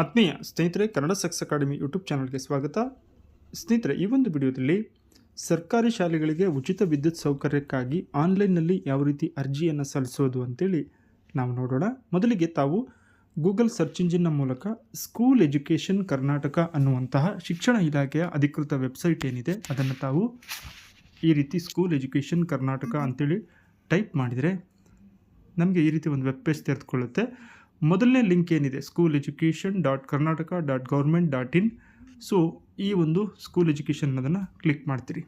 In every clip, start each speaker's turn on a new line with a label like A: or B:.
A: ಆತ್ಮೀಯ ಸ್ನೇಹಿತರೆ, Kannada sucks academy YouTube ಚಾನಲ್ಗೆ ಸ್ವಾಗತ. ಸ್ನೇಹಿತರೆ, ಈ ಒಂದು ವಿಡಿಯೋದಲ್ಲಿ ಸರ್ಕಾರಿ ಶಾಲೆಗಳಿಗೆ ಉಚಿತ ವಿದ್ಯುತ್ ಸೌಕರ್ಯಕ್ಕಾಗಿ ಆನ್ಲೈನ್ನಲ್ಲಿ ಯಾವ ರೀತಿ ಅರ್ಜಿಯನ್ನು ಸಲ್ಲಿಸೋದು ಅಂತೇಳಿ ನಾವು ನೋಡೋಣ. ಮೊದಲಿಗೆ ತಾವು ಗೂಗಲ್ ಸರ್ಚ್ ಇಂಜಿನ್ನ ಮೂಲಕ ಸ್ಕೂಲ್ ಎಜುಕೇಷನ್ ಕರ್ನಾಟಕ ಅನ್ನುವಂತಹ ಶಿಕ್ಷಣ ಇಲಾಖೆಯ ಅಧಿಕೃತ ವೆಬ್ಸೈಟ್ ಏನಿದೆ, ಅದನ್ನು ತಾವು ಈ ರೀತಿ ಸ್ಕೂಲ್ ಎಜುಕೇಷನ್ ಕರ್ನಾಟಕ ಅಂತೇಳಿ ಟೈಪ್ ಮಾಡಿದರೆ ನಮಗೆ ಈ ರೀತಿ ಒಂದು ವೆಬ್ ಪೇಜ್ ತೆರೆದುಕೊಳ್ಳುತ್ತೆ. ಮೊದಲನೇ ಲಿಂಕ್ ಏನಿದೆ? School education dot Karnataka dot government dot in so ಈ ಒಂದು ಸ್ಕೂಲ್ ಎಜುಕೇಷನ್ ಅದನ್ನು ಕ್ಲಿಕ್ ಮಾಡ್ತೀರಿ.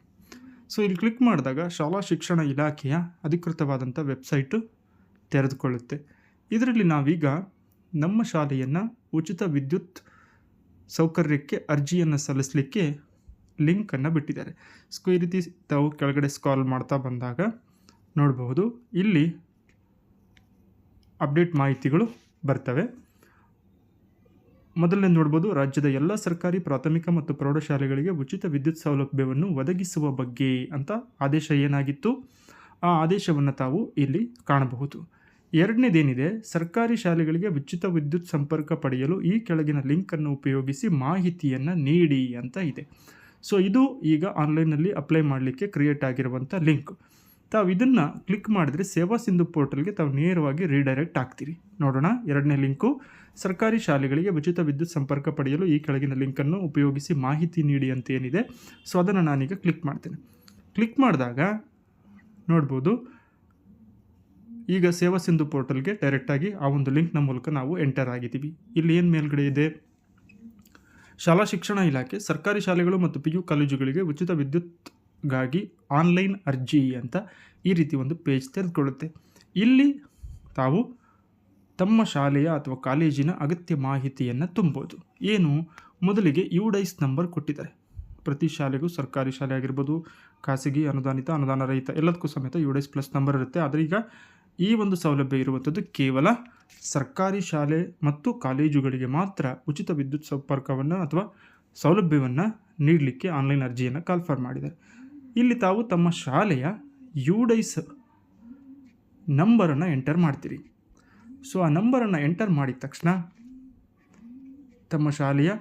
A: ಸೊ ಇಲ್ಲಿ ಕ್ಲಿಕ್ ಮಾಡಿದಾಗ ಶಾಲಾ ಶಿಕ್ಷಣ ಇಲಾಖೆಯ ಅಧಿಕೃತವಾದಂಥ ವೆಬ್ಸೈಟು ತೆರೆದುಕೊಳ್ಳುತ್ತೆ. ಇದರಲ್ಲಿ ನಾವೀಗ ನಮ್ಮ ಶಾಲೆಯನ್ನು ಉಚಿತ ವಿದ್ಯುತ್ ಸೌಕರ್ಯಕ್ಕೆ ಅರ್ಜಿಯನ್ನು ಸಲ್ಲಿಸಲಿಕ್ಕೆ ಲಿಂಕನ್ನು ಬಿಟ್ಟಿದ್ದಾರೆ. ಸೊ ಈ ರೀತಿ ತಾವು ಕೆಳಗಡೆ ಸ್ಕಾಲ್ ಮಾಡ್ತಾ ಬಂದಾಗ ನೋಡಬಹುದು. ಇಲ್ಲಿ ಅಪ್ಡೇಟ್ ಮಾಹಿತಿಗಳು ಬರ್ತವೆ. ಮೊದಲನೇ ನೋಡ್ಬೋದು, ರಾಜ್ಯದ ಎಲ್ಲ ಸರ್ಕಾರಿ, ಪ್ರಾಥಮಿಕ ಮತ್ತು ಪ್ರೌಢಶಾಲೆಗಳಿಗೆ ಉಚಿತ ವಿದ್ಯುತ್ ಸೌಲಭ್ಯವನ್ನು ಒದಗಿಸುವ ಬಗ್ಗೆ ಅಂತ ಆದೇಶ ಏನಾಗಿತ್ತು? ಆ ಆದೇಶವನ್ನು ತಾವು ಇಲ್ಲಿ ಕಾಣಬಹುದು. ಎರಡನೇದೇನಿದೆ, ಸರ್ಕಾರಿ ಶಾಲೆಗಳಿಗೆ ಉಚಿತ ವಿದ್ಯುತ್ ಸಂಪರ್ಕ ಪಡೆಯಲು ಈ ಕೆಳಗಿನ ಲಿಂಕನ್ನು ಉಪಯೋಗಿಸಿ ಮಾಹಿತಿಯನ್ನು ನೀಡಿ ಅಂತ ಇದೆ. ಸೊ, ಇದು ಈಗ ಆನ್ಲೈನಲ್ಲಿ ಅಪ್ಲೈ ಮಾಡಲಿಕ್ಕೆ ಕ್ರಿಯೇಟ್ ಆಗಿರುವಂಥ ಲಿಂಕ್. ತಾವು ಇದನ್ನು ಕ್ಲಿಕ್ ಮಾಡಿದ್ರೆ ಸೇವಾ ಸಿಂಧು ಪೋರ್ಟಲ್ಗೆ ತಾವು ನೇರವಾಗಿ ರೀಡೈರೆಕ್ಟ್ ಆಗ್ತೀರಿ. ನೋಡೋಣ, ಎರಡನೇ ಲಿಂಕು ಸರ್ಕಾರಿ ಶಾಲೆಗಳಿಗೆ ಉಚಿತ ವಿದ್ಯುತ್ ಸಂಪರ್ಕ ಪಡೆಯಲು ಈ ಕೆಳಗಿನ ಲಿಂಕನ್ನು ಉಪಯೋಗಿಸಿ ಮಾಹಿತಿ ನೀಡಿ ಅಂತ ಏನಿದೆ ಸೊ ಅದನ್ನು ನಾನೀಗ ಕ್ಲಿಕ್ ಮಾಡ್ತೇನೆ. ಕ್ಲಿಕ್ ಮಾಡಿದಾಗ ನೋಡ್ಬೋದು, ಈಗ ಸೇವಾ ಸಿಂಧು ಪೋರ್ಟಲ್ಗೆ ಡೈರೆಕ್ಟಾಗಿ ಆ ಒಂದು ಲಿಂಕ್ನ ಮೂಲಕ ನಾವು ಎಂಟರ್ ಆಗಿದ್ದೀವಿ. ಇಲ್ಲಿ ಏನು ಮೇಲ್ಗಡೆ ಇದೆ? ಶಾಲಾ ಶಿಕ್ಷಣ ಇಲಾಖೆ, ಸರ್ಕಾರಿ ಶಾಲೆಗಳು ಮತ್ತು ಪಿ ಯು ಕಾಲೇಜುಗಳಿಗೆ ಉಚಿತ ವಿದ್ಯುತ್ಗಾಗಿ ಆನ್ಲೈನ್ ಅರ್ಜಿ ಅಂತ ಈ ರೀತಿ ಒಂದು ಪೇಜ್ ತೆರೆದುಕೊಳ್ಳುತ್ತೆ. ಇಲ್ಲಿ ತಾವು ತಮ್ಮ ಶಾಲೆಯ ಅಥವಾ ಕಾಲೇಜಿನ ಅಗತ್ಯ ಮಾಹಿತಿಯನ್ನು ತುಂಬೋದು. ಏನು? ಮೊದಲಿಗೆ ಯು ಡೈಸ್ ನಂಬರ್ ಕೊಟ್ಟಿದ್ದಾರೆ. ಪ್ರತಿ ಶಾಲೆಗೂ ಸರ್ಕಾರಿ ಶಾಲೆ ಆಗಿರ್ಬೋದು, ಖಾಸಗಿ, ಅನುದಾನಿತ, ಅನುದಾನ ರಹಿತ ಎಲ್ಲದಕ್ಕೂ ಸಮೇತ ಯು ಡೈಸ್ ಪ್ಲಸ್ ನಂಬರ್ ಇರುತ್ತೆ. ಆದರೆ ಈಗ ಈ ಒಂದು ಸೌಲಭ್ಯ ಇರುವಂಥದ್ದು ಕೇವಲ ಸರ್ಕಾರಿ ಶಾಲೆ ಮತ್ತು ಕಾಲೇಜುಗಳಿಗೆ ಮಾತ್ರ ಉಚಿತ ವಿದ್ಯುತ್ ಸಂಪರ್ಕವನ್ನು ಅಥವಾ ಸೌಲಭ್ಯವನ್ನು ನೀಡಲಿಕ್ಕೆ ಆನ್ಲೈನ್ ಅರ್ಜಿಯನ್ನು ಕಾಲ್ಫರ್ ಮಾಡಿದ್ದಾರೆ. ಇಲ್ಲಿ ತಾವು ತಮ್ಮ ಶಾಲೆಯ ಯು ಡೈಸ್ ನಂಬರನ್ನು ಎಂಟರ್ ಮಾಡ್ತೀರಿ. ಸೊ, ಆ ನಂಬರನ್ನು ಎಂಟರ್ ಮಾಡಿದ ತಕ್ಷಣ ತಮ್ಮ ಶಾಲೆಯ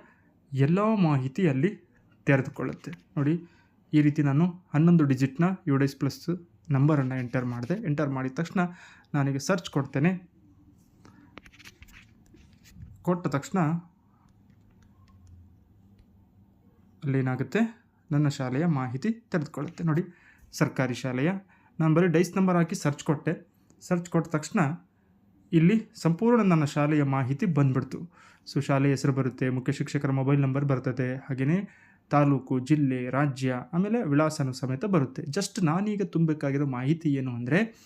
A: ಎಲ್ಲ ಮಾಹಿತಿ ಅಲ್ಲಿ ತೆರೆದುಕೊಳ್ಳುತ್ತೆ. ನೋಡಿ, ಈ ರೀತಿ ನಾನು ಹನ್ನೊಂದು ಡಿಜಿಟ್ನ ಯು ಡೈಸ್ ಪ್ಲಸ್ ನಂಬರನ್ನು ಎಂಟರ್ ಮಾಡಿದೆ. ಎಂಟರ್ ಮಾಡಿದ ತಕ್ಷಣ ನನಗೆ ಸರ್ಚ್ ಕೊಡ್ತೇನೆ. ಕೊಟ್ಟ ತಕ್ಷಣ ಅಲ್ಲೇನಾಗುತ್ತೆ? ನನ್ನ ಶಾಲೆಯ ಮಾಹಿತಿ ತೆರೆದುಕೊಳ್ಳುತ್ತೆ. ನೋಡಿ, ಸರ್ಕಾರಿ ಶಾಲೆಯ ನಾನು ಬರೀ ಡೈಸ್ ನಂಬರ್ ಹಾಕಿ ಸರ್ಚ್ ಕೊಟ್ಟೆ. ಸರ್ಚ್ ಕೊಟ್ಟ ತಕ್ಷಣ ಇಲ್ಲಿ ಸಂಪೂರ್ಣ ನನ್ನ ಶಾಲೆಯ ಮಾಹಿತಿ ಬಂದ್ಬಿಡ್ತು. ಸೊ, ಶಾಲೆಯ ಹೆಸರು ಬರುತ್ತೆ, ಮುಖ್ಯ ಶಿಕ್ಷಕರ ಮೊಬೈಲ್ ನಂಬರ್ ಬರ್ತದೆ. ಹಾಗೆಯೇ ತಾಲೂಕು, ಜಿಲ್ಲೆ, ರಾಜ್ಯ, ಆಮೇಲೆ ವಿಳಾಸನೂ ಸಮೇತ ಬರುತ್ತೆ. ಜಸ್ಟ್ ನಾನೀಗ ತುಂಬಬೇಕಾಗಿರೋ ಮಾಹಿತಿ ಏನು ಅಂದರೆ,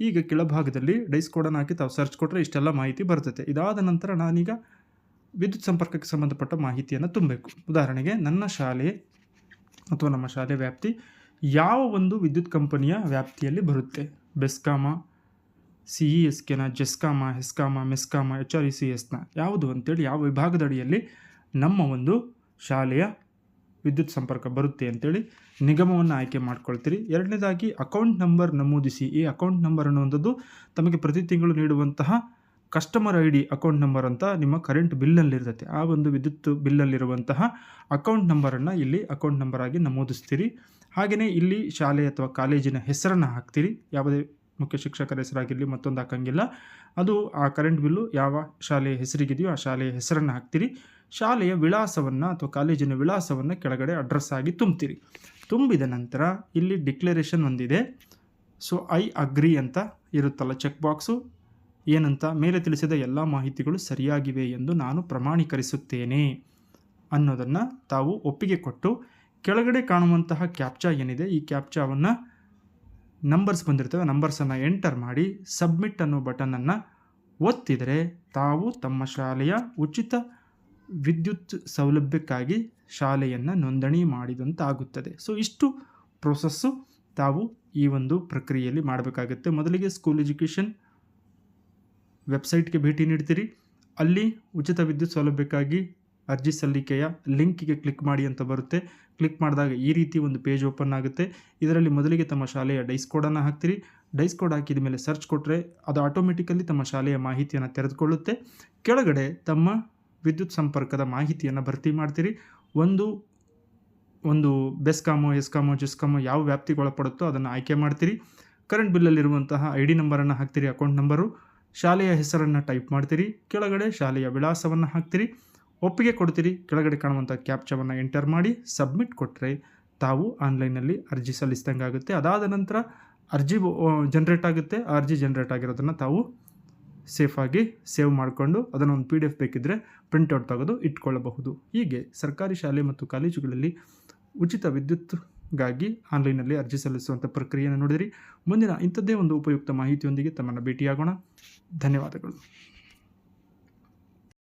A: ಈಗ ಕೆಳಭಾಗದಲ್ಲಿ ಡೈಸ್ ಕೋಡನ್ನು ಹಾಕಿ ತಾವು ಸರ್ಚ್ ಕೊಟ್ಟರೆ ಇಷ್ಟೆಲ್ಲ ಮಾಹಿತಿ ಬರ್ತದೆ. ಇದಾದ ನಂತರ ನಾನೀಗ ವಿದ್ಯುತ್ ಸಂಪರ್ಕಕ್ಕೆ ಸಂಬಂಧಪಟ್ಟ ಮಾಹಿತಿಯನ್ನು ತುಂಬಬೇಕು. ಉದಾಹರಣೆಗೆ, ನನ್ನ ಶಾಲೆ ಅಥವಾ ನಮ್ಮ ಶಾಲೆ ವ್ಯಾಪ್ತಿ ಯಾವ ಒಂದು ವಿದ್ಯುತ್ ಕಂಪನಿಯ ವ್ಯಾಪ್ತಿಯಲ್ಲಿ ಬರುತ್ತೆ? ಬೆಸ್ಕಾಮ, ಸಿ ಇ ಎಸ್ ಕೆನ, ಜೆಸ್ಕಾಮ, ಹೆಸ್ಕಾಮ, ಮೆಸ್ಕಾಮ, ಎಚ್ ಆರ್ ಇ ಸಿ ಎಸ್ನ ಯಾವುದು ಅಂತೇಳಿ ಯಾವ ವಿಭಾಗದ ಅಡಿಯಲ್ಲಿ ನಮ್ಮ ಒಂದು ಶಾಲೆಯ ವಿದ್ಯುತ್ ಸಂಪರ್ಕ ಬರುತ್ತೆ ಅಂತೇಳಿ ನಿಗಮವನ್ನು ಆಯ್ಕೆ ಮಾಡ್ಕೊಳ್ತೀರಿ. ಎರಡನೇದಾಗಿ ಅಕೌಂಟ್ ನಂಬರ್ ನಮೂದಿಸಿ. ಈ ಅಕೌಂಟ್ ನಂಬರ್ ಅನ್ನುವಂಥದ್ದು ತಮಗೆ ಪ್ರತಿ ತಿಂಗಳು ನೀಡುವಂತಹ customer I D account number ಅಂತ ನಿಮ್ಮ ಕರೆಂಟ್ ಬಿಲ್ಲಲ್ಲಿರ್ತದೆ ಆ ಒಂದು ವಿದ್ಯುತ್ ಬಿಲ್ಲಲ್ಲಿರುವಂತಹ ಅಕೌಂಟ್ ನಂಬರನ್ನು ಇಲ್ಲಿ ಅಕೌಂಟ್ ನಂಬರ್ ಆಗಿ ನಮೂದಿಸ್ತೀರಿ. ಹಾಗೆಯೇ ಇಲ್ಲಿ ಶಾಲೆ ಅಥವಾ ಕಾಲೇಜಿನ ಹೆಸರನ್ನು ಹಾಕ್ತೀರಿ. ಯಾವುದೇ ಮುಖ್ಯ ಶಿಕ್ಷಕರ ಹೆಸರಾಗಿರಲಿ, ಮತ್ತೊಂದು ಹಾಕಂಗಿಲ್ಲ. ಅದು ಆ ಕರೆಂಟ್ ಬಿಲ್ಲು ಯಾವ ಶಾಲೆಯ ಹೆಸರಿಗಿದೆಯೋ ಆ ಶಾಲೆಯ ಹೆಸರನ್ನು ಹಾಕ್ತೀರಿ. ಶಾಲೆಯ ವಿಳಾಸವನ್ನು ಅಥವಾ ಕಾಲೇಜಿನ ವಿಳಾಸವನ್ನು ಕೆಳಗಡೆ ಅಡ್ರೆಸ್ ಆಗಿ ತುಂಬ್ತೀರಿ. ತುಂಬಿದ ನಂತರ ಇಲ್ಲಿ ಡಿಕ್ಲರೇಷನ್ ಒಂದಿದೆ. ಸೊ ಐ ಅಗ್ರಿ ಅಂತ ಇರುತ್ತಲ್ಲ ಚೆಕ್ ಬಾಕ್ಸು ಏನಂತ ಮೇಲೆ ತಿಳಿಸಿದ ಎಲ್ಲ ಮಾಹಿತಿಗಳು ಸರಿಯಾಗಿವೆ ಎಂದು ನಾನು ಪ್ರಮಾಣೀಕರಿಸುತ್ತೇನೆ ಅನ್ನೋದನ್ನು ತಾವು ಒಪ್ಪಿಗೆ ಕೊಟ್ಟು ಕೆಳಗಡೆ ಕಾಣುವಂತಹ ಕ್ಯಾಪ್ಚಾ ಏನಿದೆ ಈ ಕ್ಯಾಪ್ಚಾವನ್ನು ನಂಬರ್ಸ್ ಬಂದಿರ್ತವೆ ನಂಬರ್ಸನ್ನು ಎಂಟರ್ ಮಾಡಿ ಸಬ್ಮಿಟ್ ಅನ್ನೋ ಬಟನನ್ನು ಒತ್ತಿದರೆ ತಾವು ತಮ್ಮ ಶಾಲೆಯ ಉಚಿತ ವಿದ್ಯುತ್ ಸೌಲಭ್ಯಕ್ಕಾಗಿ ಶಾಲೆಯನ್ನು ನೋಂದಣಿ ಮಾಡಿದಂತಾಗುತ್ತದೆ. ಸೊ ಇಷ್ಟು ಪ್ರೊಸೆಸ್ಸು ತಾವು ಈ ಒಂದು ಪ್ರಕ್ರಿಯೆಯಲ್ಲಿ ಮಾಡಬೇಕಾಗುತ್ತೆ. ಮೊದಲಿಗೆ ಸ್ಕೂಲ್ ಎಜುಕೇಷನ್ ವೆಬ್ಸೈಟ್ಗೆ ಭೇಟಿ ನೀಡ್ತೀರಿ. ಅಲ್ಲಿ ಉಚಿತ ವಿದ್ಯುತ್ ಸೌಲಭ್ಯಕ್ಕಾಗಿ ಅರ್ಜಿ ಸಲ್ಲಿಕೆಯ ಲಿಂಕಿಗೆ ಕ್ಲಿಕ್ ಮಾಡಿ ಅಂತ ಬರುತ್ತೆ. ಕ್ಲಿಕ್ ಮಾಡಿದಾಗ ಈ ರೀತಿ ಒಂದು ಪೇಜ್ ಓಪನ್ ಆಗುತ್ತೆ. ಇದರಲ್ಲಿ ಮೊದಲಿಗೆ ತಮ್ಮ ಶಾಲೆಯ ಡೈಸ್ ಕೋಡನ್ನು ಹಾಕ್ತೀರಿ. ಡೈಸ್ ಕೋಡ್ ಹಾಕಿದ ಮೇಲೆ ಸರ್ಚ್ ಕೊಟ್ಟರೆ ಅದು ಆಟೋಮೆಟಿಕಲಿ ತಮ್ಮ ಶಾಲೆಯ ಮಾಹಿತಿಯನ್ನು ತೆರೆದುಕೊಳ್ಳುತ್ತೆ. ಕೆಳಗಡೆ ತಮ್ಮ ವಿದ್ಯುತ್ ಸಂಪರ್ಕದ ಮಾಹಿತಿಯನ್ನು ಭರ್ತಿ ಮಾಡ್ತೀರಿ. ಒಂದು ಒಂದು ಬೆಸ್ಕಾಮೋ, ಎಸ್ಕಾಮೋ, ಜೆಸ್ಕಾಮೋ ಯಾವ ವ್ಯಾಪ್ತಿಗೆ ಒಳಪಡುತ್ತೋ ಅದನ್ನು ಆಯ್ಕೆ ಮಾಡ್ತೀರಿ. ಕರೆಂಟ್ ಬಿಲ್ಲಲ್ಲಿರುವಂತಹ ಐ ಡಿ ನಂಬರನ್ನು ಹಾಕ್ತೀರಿ ಅಕೌಂಟ್ ನಂಬರು ಶಾಲೆಯ ಹೆಸರನ್ನು ಟೈಪ್ ಮಾಡ್ತೀರಿ, ಕೆಳಗಡೆ ಶಾಲೆಯ ವಿಳಾಸವನ್ನು ಹಾಕ್ತೀರಿ, ಒಪ್ಪಿಗೆ ಕೊಡ್ತೀರಿ, ಕೆಳಗಡೆ ಕಾಣುವಂಥ ಕ್ಯಾಪ್ಚವನ್ನು ಎಂಟರ್ ಮಾಡಿ ಸಬ್ಮಿಟ್ ಕೊಟ್ಟರೆ ತಾವು ಆನ್ಲೈನಲ್ಲಿ ಅರ್ಜಿ ಸಲ್ಲಿಸಿದಂಗೆ ಆಗುತ್ತೆ ಅದಾದ ನಂತರ ಅರ್ಜಿ ಜನ್ರೇಟ್ ಆಗುತ್ತೆ. ಆ ಅರ್ಜಿ ಜನ್ರೇಟ್ ಆಗಿರೋದನ್ನು ತಾವು ಸೇಫಾಗಿ ಸೇವ್ ಮಾಡಿಕೊಂಡು ಅದನ್ನು ಒಂದು ಪಿ ಡಿ ಎಫ್ ಬೇಕಿದ್ದರೆ ಪ್ರಿಂಟೌಟ್ ತೆಗೆದು ಇಟ್ಕೊಳ್ಳಬಹುದು. ಹೀಗೆ ಸರ್ಕಾರಿ ಶಾಲೆ ಮತ್ತು ಕಾಲೇಜುಗಳಲ್ಲಿ ಉಚಿತ ವಿದ್ಯುತ್ಗಾಗಿ ಆನ್ಲೈನಲ್ಲಿ ಅರ್ಜಿ ಸಲ್ಲಿಸುವಂಥ ಪ್ರಕ್ರಿಯೆಯನ್ನು ನೋಡಿದಿರಿ. ಮುಂದಿನ ಇಂಥದ್ದೇ ಒಂದು ಉಪಯುಕ್ತ ಮಾಹಿತಿಯೊಂದಿಗೆ ತಮ್ಮನ್ನು ಭೇಟಿಯಾಗೋಣ. ಧನ್ಯವಾದಗಳು.